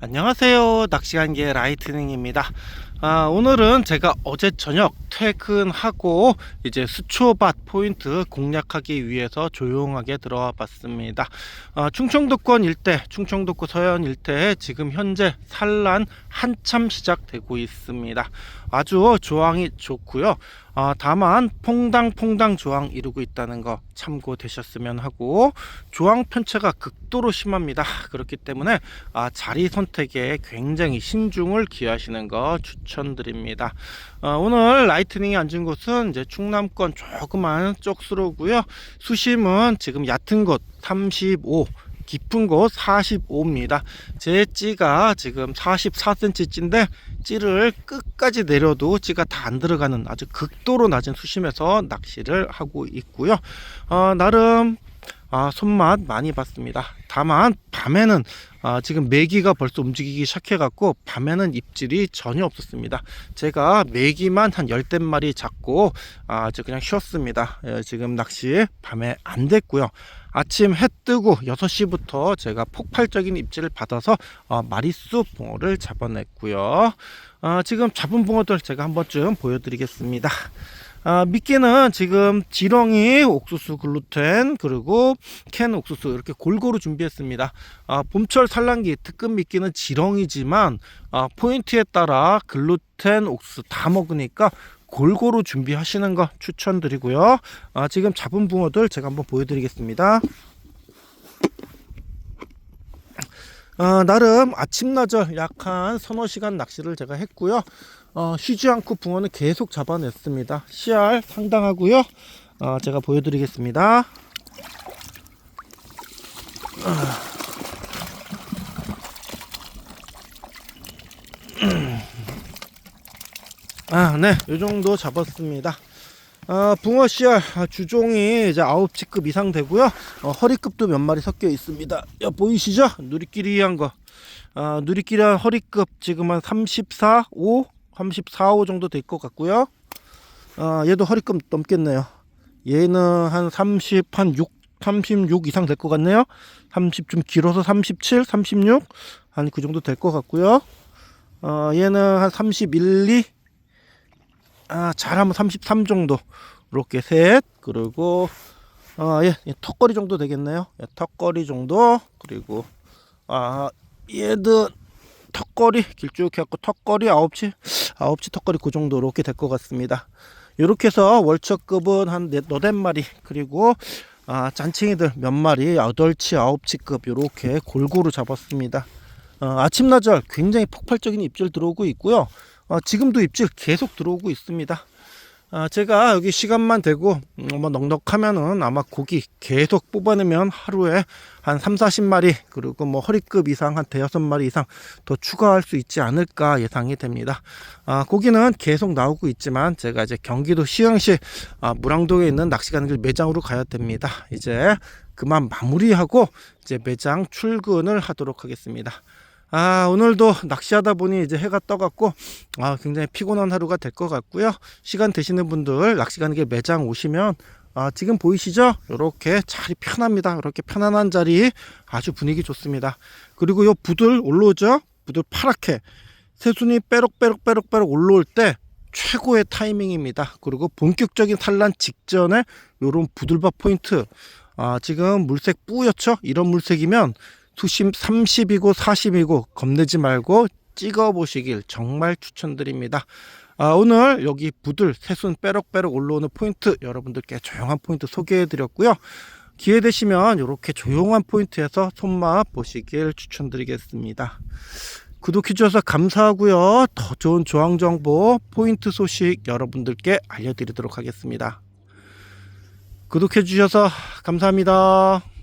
안녕하세요. 낚시간계 라이트닝입니다. 아, 오늘은 제가 어제 저녁 퇴근하고 이제 수초밭 포인트 공략하기 위해서 조용하게 들어와 봤습니다. 아, 충청도권 일대, 충청도권 서해안 일대에 지금 현재 산란 한참 시작되고 있습니다. 아주 조항이 좋고요. 아, 다만 퐁당퐁당 조항 이루고 있다는 거 참고되셨으면 하고 조항 편차가 극도로 심합니다. 그렇기 때문에 아, 자리 선택에 굉장히 신중을 기하시는 거 추천 드립니다. 어, 오늘 라이트닝이 앉은 곳은 이제 충남권 조그만 쪽수로고요. 수심은 지금 얕은 곳 35, 깊은 곳 45입니다. 제 찌가 지금 44cm 찌인데 찌를 끝까지 내려도 찌가 다 안 들어가는 아주 극도로 낮은 수심에서 낚시를 하고 있고요. 어, 나름 아, 손맛 많이 봤습니다. 다만 밤에는 아, 지금 메기가 벌써 움직이기 시작해갖고 밤에는 입질이 전혀 없었습니다. 제가 메기만 한 열댓 마리 잡고 아, 저 그냥 쉬었습니다. 예, 지금 낚시 밤에 안 됐고요. 아침 해 뜨고 6시부터 제가 폭발적인 입질을 받아서 어, 마리수 붕어를 잡아냈고요. 어, 지금 잡은 붕어들 제가 한 번쯤 보여드리겠습니다. 아, 미끼는 지금 지렁이, 옥수수 글루텐, 그리고 캔 옥수수 이렇게 골고루 준비했습니다. 아, 봄철 산란기 특급 미끼는 지렁이지만 아, 포인트에 따라 글루텐, 옥수수 다 먹으니까 골고루 준비하시는 거 추천드리고요. 아, 지금 잡은 붕어들 제가 한번 보여드리겠습니다. 어, 나름 아침나절 약 한 서너 시간 낚시를 제가 했고요. 어, 쉬지 않고 붕어는 계속 잡아냈습니다. 씨알 상당하고요. 어, 제가 보여드리겠습니다. 아, 네, 이 정도 잡았습니다. 아, 붕어 아, 주종이 이제 9치급 이상 되고요. 어, 허리급도 몇 마리 섞여 있습니다. 야, 보이시죠? 누리끼리 한 거. 아, 누리끼리 한 허리급 지금 한 34, 5, 34, 5 정도 될 것 같고요. 아, 얘도 허리급 넘겠네요. 얘는 한 30, 한 6, 36 이상 될 것 같네요. 30 좀 길어서 37, 36, 한 그 정도 될 것 같고요. 어, 얘는 한 31, 2, 아, 잘하면 33 정도. 이렇게 셋. 그리고 아, 예, 예, 턱걸이 정도 되겠네요. 예, 턱걸이 정도. 그리고 아, 얘도 턱걸이 길쭉해 갖고 턱걸이 아홉치 아홉치 턱걸이 그 정도 이렇게 될 것 같습니다. 이렇게 해서 월척급은 한 네, 너댓 마리 그리고 아, 잔챙이들 몇 마리 여덟치 아홉치급 이렇게 골고루 잡았습니다. 어, 아침나절 굉장히 폭발적인 입질 들어오고 있고요. 어, 지금도 입질 계속 들어오고 있습니다. 아, 제가 여기 시간만 되고 음, 뭐 넉넉하면은 아마 고기 계속 뽑아내면 하루에 한 3, 40마리 그리고 뭐 허리급 이상 한 대여섯 마리 이상 더 추가할 수 있지 않을까 예상이 됩니다. 아, 고기는 계속 나오고 있지만 제가 이제 경기도 시흥시 아, 무랑동에 있는 낚시 가는 매장으로 가야 됩니다. 이제 그만 마무리하고 이제 매장 출근을 하도록 하겠습니다. 아, 오늘도 낚시하다 보니 이제 해가 떠갖고, 아, 굉장히 피곤한 하루가 될 것 같고요. 시간 되시는 분들 낚시 가는 길 매장 오시면, 아, 지금 보이시죠? 이렇게 자리 편합니다. 이렇게 편안한 자리 아주 분위기 좋습니다. 그리고 요 부들 올라오죠? 부들 파랗게. 새순이 빼록빼록빼록빼록 올라올 때 최고의 타이밍입니다. 그리고 본격적인 산란 직전에 요런 부들밥 포인트. 아, 지금 물색 뿌옇죠? 이런 물색이면 수심 30이고 40이고 겁내지 말고 찍어 보시길 정말 추천드립니다. 아, 오늘 여기 부들 새순 빼럭빼럭 올라오는 포인트 여러분들께 조용한 포인트 소개해 드렸고요. 기회 되시면 이렇게 조용한 포인트에서 손맛 보시길 추천드리겠습니다. 구독해 주셔서 감사하고요. 더 좋은 조항 정보, 포인트 소식 여러분들께 알려드리도록 하겠습니다. 구독해 주셔서 감사합니다.